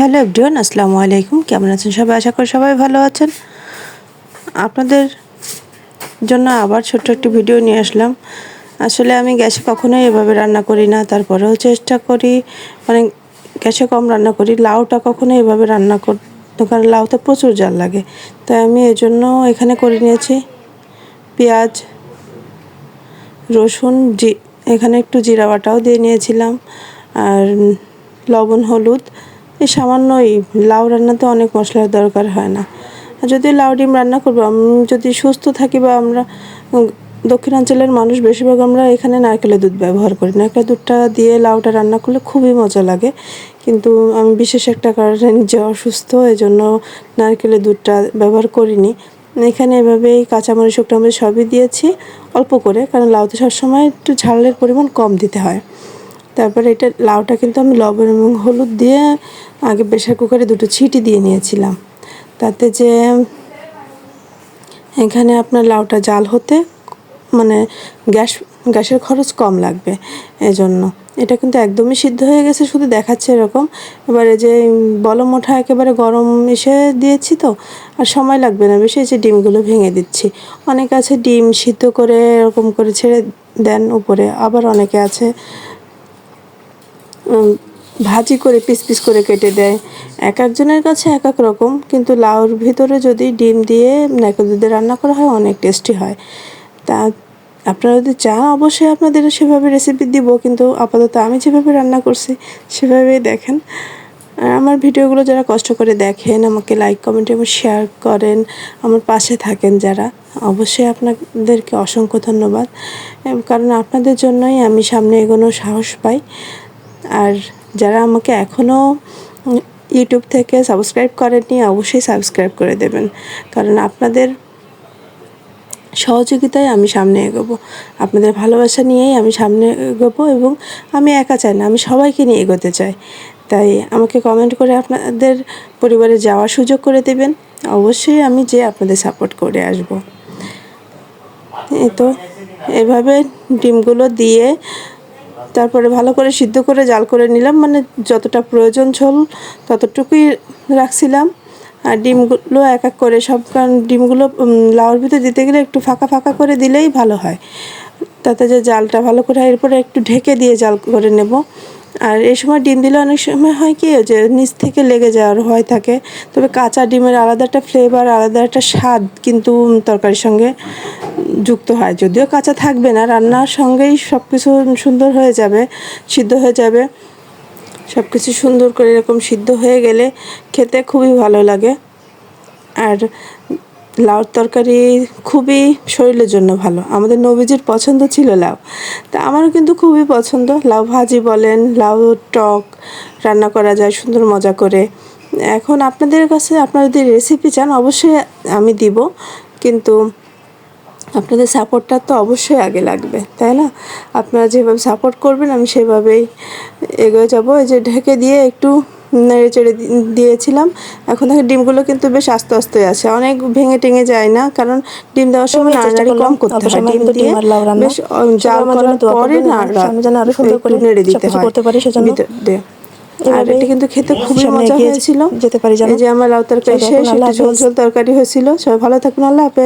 Hello everyone, আসসালামু আলাইকুম। কেমন আছেন সবাই? আশা করি সবাই ভালো আছেন। আপনাদের জন্য আবার ছোট্ট একটি ভিডিও নিয়ে আসলাম। আসলে আমি গ্যাসে কখনোই এভাবে রান্না করি না, তারপরেও চেষ্টা করি মানে গ্যাসে কম রান্না করি। লাউটা কখনো এভাবে রান্না করতে কারণ লাউতে প্রচুর জাল লাগে। তাই আমি এই জন্য এখানে করে নিয়েছি পেঁয়াজ, রসুন, জি, এখানে একটু জিরা বাটাও দিয়ে নিয়েছিলাম। আর লবণ, হলুদ এই সামান্যই লাউ রান্নাতে অনেক মশলার দরকার হয় না। যদি লাউ ডিম রান্না করব, আমি, যদি সুস্থ থাকি বা আমরা দক্ষিণাঞ্চলের মানুষ বেশিরভাগ আমরা এখানে নারকেলের দুধ ব্যবহার করি। নারকেলের দুধটা দিয়ে লাউটা রান্না করলে খুবই মজা লাগে। কিন্তু আমি বিশেষ একটা কারণে নিজে অসুস্থ এই জন্য নারকেলের দুধটা ব্যবহার করিনি। এখানে এভাবেই কাঁচামরিচ মরিচ সবই দিয়েছি, অল্প করে, কারণ লাউতে সবসময় একটু ঝালের পরিমাণ কম দিতে হয়। তারপরে এটা লাউটা কিন্তু আমি লবণ এবং হলুদ দিয়ে আগে প্রেশার কুকারে দুটো ছিটি দিয়ে নিয়েছিলাম। তাতে যে এখানে আপনার লাউটা জাল হতে মানে গ্যাস, গ্যাসের খরচ কম লাগবে এজন্য। এটা কিন্তু একদমই সিদ্ধ হয়ে গেছে, শুধু দেখাচ্ছে এরকম। এবারে যে বলম ওঠা একেবারে গরম এসে দিয়েছি তো, আর সময় লাগবে না বেশি যে ডিমগুলো ভেঙে দিচ্ছি। অনেকে আছে ডিম সিদ্ধ করে এরকম করে ছেড়ে দেন উপরে, আবার অনেকে আছে ভাজি করে পিস পিস করে কেটে দেয়। এক একজনের কাছে এক এক রকম, কিন্তু লাউর ভিতরে যদি ডিম দিয়ে নারকেল দুধে রান্না করা হয়, অনেক টেস্টি হয়। তা আপনারা যদি চান, অবশ্যই আপনাদের সেভাবে রেসিপি দিব, কিন্তু আপাতত আমি যেভাবে রান্না করছি, সেভাবেই দেখেন। আর আমার ভিডিওগুলো যারা কষ্ট করে দেখেন, আমাকে লাইক কমেন্ট এবং শেয়ার করেন, আমার পাশে থাকেন যারা, অবশ্যই আপনাদেরকে অসংখ্য ধন্যবাদ। কারণ আপনাদের জন্যই আমি সামনে এগোনোর সাহস পাই। আর যারা আমাকে এখনও ইউটিউব থেকে সাবস্ক্রাইব করেননি, অবশ্যই সাবস্ক্রাইব করে দেবেন। কারণ আপনাদের সহযোগিতায় আমি সামনে এগোবো। আপনাদের ভালোবাসা নিয়েই আমি সামনে এগোবো এবং আমি একা চাই না, আমি সবাইকে নিয়ে এগোতে চাই। তাই আমাকে কমেন্ট করে আপনাদের পরিবারে যাওয়ার সুযোগ করে দেবেন। অবশ্যই আমি যে আপনাদের সাপোর্ট করে আসব। এই তো, এভাবে ডিমগুলো দিয়ে তারপরে ভালো করে সিদ্ধ করে জাল করে নিলাম মানে যতটা প্রয়োজন ঝোল ততটুকুই রাখছিলাম। আর ডিমগুলো এক এক করে সব, কারণ ডিমগুলো লাউর ভিতরে দিতে গেলে একটু ফাঁকা ফাঁকা করে দিলেই ভালো হয়। তাতে যে জালটা ভালো করে হয় এরপরে একটু ঢেকে দিয়ে জাল করে নেব। আর এই সময় ডিম দিলে অনেক সময় হয় কি যে নিচ থেকে লেগে যাওয়ার ভয় থাকে। তবে কাঁচা ডিমের আলাদা একটা ফ্লেভার আলাদা একটা স্বাদ কিন্তু তরকারির সঙ্গে যুক্ত হয়। যদিও কাঁচা থাকবে না, রান্নার সঙ্গেই সব কিছু সুন্দর হয়ে যাবে, সিদ্ধ হয়ে যাবে। সব কিছু সুন্দর করে এরকম সিদ্ধ হয়ে গেলে খেতে খুবই ভালো লাগে। আর লাউর তরকারি খুবই শরীরের জন্য ভালো। আমাদের নবীজির পছন্দ ছিল লাউ। তা আমারও কিন্তু খুবই পছন্দ। লাউ ভাজি বলেন, লাউ টক রান্না করা যায়, সুন্দর মজা করে। এখন আপনাদের কাছে আপনারা যদি রেসিপি চান, অবশ্যই আমি দিব। কিন্তু আপনাদের সাপোর্টটা তো অবশ্যই আগে লাগবে, তাই না? আপনারা যেভাবে সাপোর্ট করবেন, আমি সেভাবেই এগিয়ে যাব। এই যে ঢেকে দিয়ে একটু নেড়ে চেড়ে দিয়েছিলাম। এখন দেখে ডিমগুলো কিন্তু বেশ আস্তে আস্তে আছে। অনেক ভেঙে টেঙে যায় না কারণ ডিম দেওয়ার সময় করলাম কম করতে হয়। ডিম দিয়ে আর বেশ জাল করার পরে করবেন, না যেন আরও সুন্দর করে নেড়ে দিতে হয়। করতে পারি সেজন্য দিয়ে। আর এটা কিন্তু খেতে খুবই মজা হয়েছিল। যেতে পারি। যে আমার লাউ তরকারি শেষ ঝোল ঝোল তরকারি হয়েছিল। সবাই ভালো থাকুন আল্লাহ হাফেজ।